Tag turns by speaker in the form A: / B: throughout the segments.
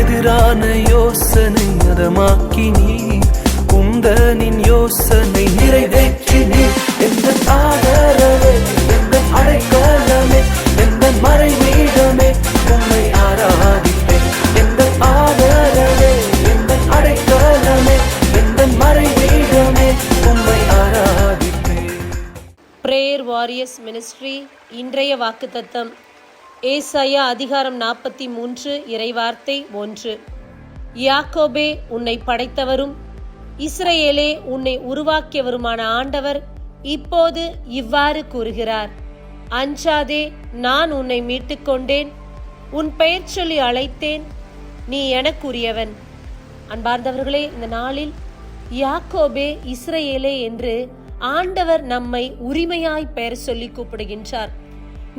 A: எதிரான யோசனை அதமாக்கி நீ உந்தனின் யோசனை நிறைவேற்றி நீ எந்த ஆதரவே எந்த அடைக்கலமே எந்த மறைவீடமே உண்மை ஆராதிப்பேன். எந்த ஆதரவே எந்த அடைக்கலமே எந்த மறைவீடமே உண்மை ஆராதிப்பேன்.
B: பிரேயர் வாரியர்ஸ் மினிஸ்ட்ரி இன்றைய வாக்குத்தத்தம். ஏசாயா அதிகாரம் நாற்பத்தி மூன்று இறைவார்த்தை ஒன்று. யாக்கோபே உன்னை படைத்தவரும் இஸ்ரேலே உன்னை உருவாக்கியவருமான ஆண்டவர் இப்போது இவ்வாறு கூறுகிறார். அஞ்சாதே நான் உன்னை மீட்டுக்கொண்டேன் உன் பெயர் சொல்லி அழைத்தேன் நீ எனக்குரியவன். அன்பார்ந்தவர்களே இந்த நாளில் யாக்கோபே இஸ்ரேலே என்று ஆண்டவர் நம்மை உரிமையாய் பெயர் சொல்லி கூப்பிடுகின்றார்.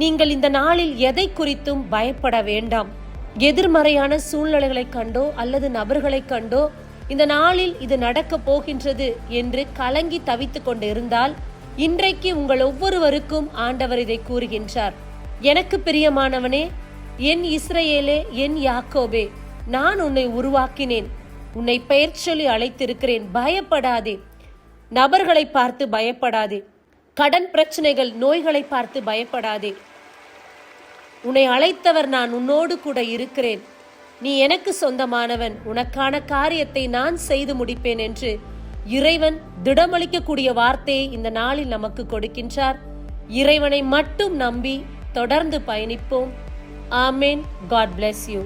B: நீங்கள் இந்த நாளில் எதை குறித்தும் பயப்பட வேண்டாம். எதிர்மறையான சூழ்நிலைகளை கண்டோ அல்லது நபர்களை கண்டோ இந்த நாளில் இது நடக்க போகின்றது என்று கலங்கி தவித்துக் கொண்டு இருந்தால் இன்றைக்கு உங்கள் ஒவ்வொருவருக்கும் ஆண்டவர் இதை கூறுகின்றார். எனக்கு பிரியமானவனே என் இஸ்ரேலே என் யாக்கோபே நான் உன்னை உருவாக்கினேன். உன்னை பெயர் சொல்லி அழைத்திருக்கிறேன். பயப்படாதே. நபர்களை பார்த்து பயப்படாதே. கடன் பிரச்சனைகள் நோய்களை பார்த்து பயப்படாதே. உன்னை அழைத்தவர் நான் உன்னோடு கூட இருக்கிறேன். நீ எனக்கு சொந்தமானவன். உனக்கான காரியத்தை நான் செய்து முடிப்பேன் என்று இறைவன் திடமளிக்கக்கூடிய வார்த்தையை இந்த நாளில் நமக்கு கொடுக்கின்றார். இறைவனை மட்டும் நம்பி தொடர்ந்து பயணிப்போம். ஆமேன். God bless you